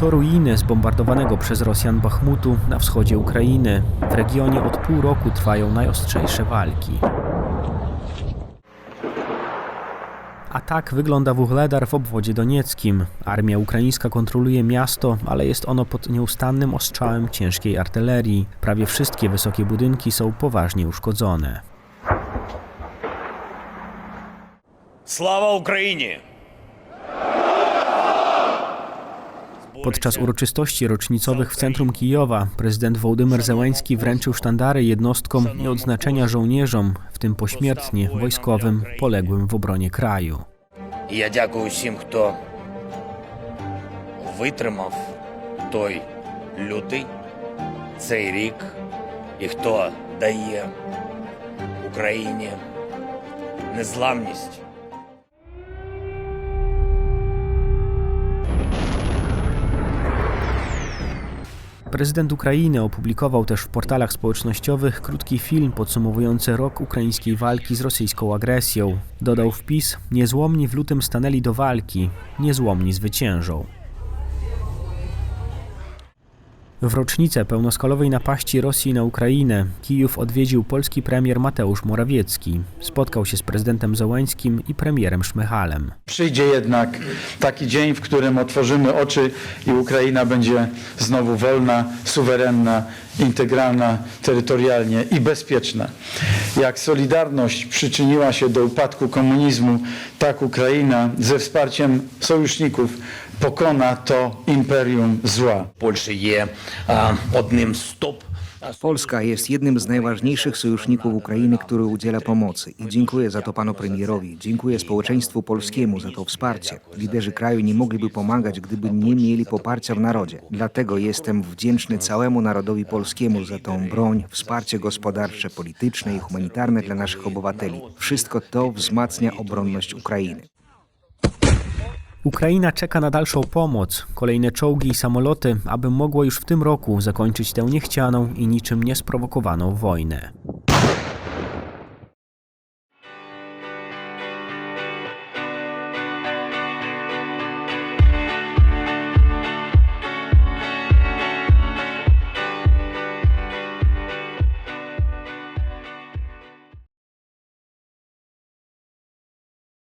to ruiny zbombardowanego przez Rosjan Bachmutu na wschodzie Ukrainy. W regionie od pół roku trwają najostrzejsze walki. A tak wygląda Wuchledar w obwodzie donieckim. Armia ukraińska kontroluje miasto, ale jest ono pod nieustannym ostrzałem ciężkiej artylerii. Prawie wszystkie wysokie budynki są poważnie uszkodzone. Sława Ukrainie! Podczas uroczystości rocznicowych w centrum Kijowa prezydent Wołdymyr Zełański wręczył sztandary jednostkom i odznaczenia żołnierzom, w tym pośmiertnie wojskowym poległym w obronie kraju. І Я дякую всім, хто витримав той лютий, цей рік, і хто дає Україні незламність. Prezydent Ukrainy opublikował też w portalach społecznościowych krótki film podsumowujący rok ukraińskiej walki z rosyjską agresją. Dodał wpis: Niezłomni w lutym stanęli do walki, niezłomni zwyciężą. W rocznicę pełnoskalowej napaści Rosji na Ukrainę Kijów odwiedził polski premier Mateusz Morawiecki. Spotkał się z prezydentem Zełańskim i premierem Szmychalem. Przyjdzie jednak taki dzień, w którym otworzymy oczy i Ukraina będzie znowu wolna, suwerenna, integralna terytorialnie i bezpieczna. Jak Solidarność przyczyniła się do upadku komunizmu, tak Ukraina ze wsparciem sojuszników pokona to imperium zła. Польща є а, одним з топ. Polska jest jednym z najważniejszych sojuszników Ukrainy, który udziela pomocy. I dziękuję za to panu premierowi. Dziękuję społeczeństwu polskiemu za to wsparcie. Liderzy kraju nie mogliby pomagać, gdyby nie mieli poparcia w narodzie. Dlatego jestem wdzięczny całemu narodowi polskiemu za tą broń, wsparcie gospodarcze, polityczne i humanitarne dla naszych obywateli. Wszystko to wzmacnia obronność Ukrainy. Ukraina czeka na dalszą pomoc, kolejne czołgi i samoloty, aby mogła już w tym roku zakończyć tę niechcianą i niczym niesprowokowaną wojnę.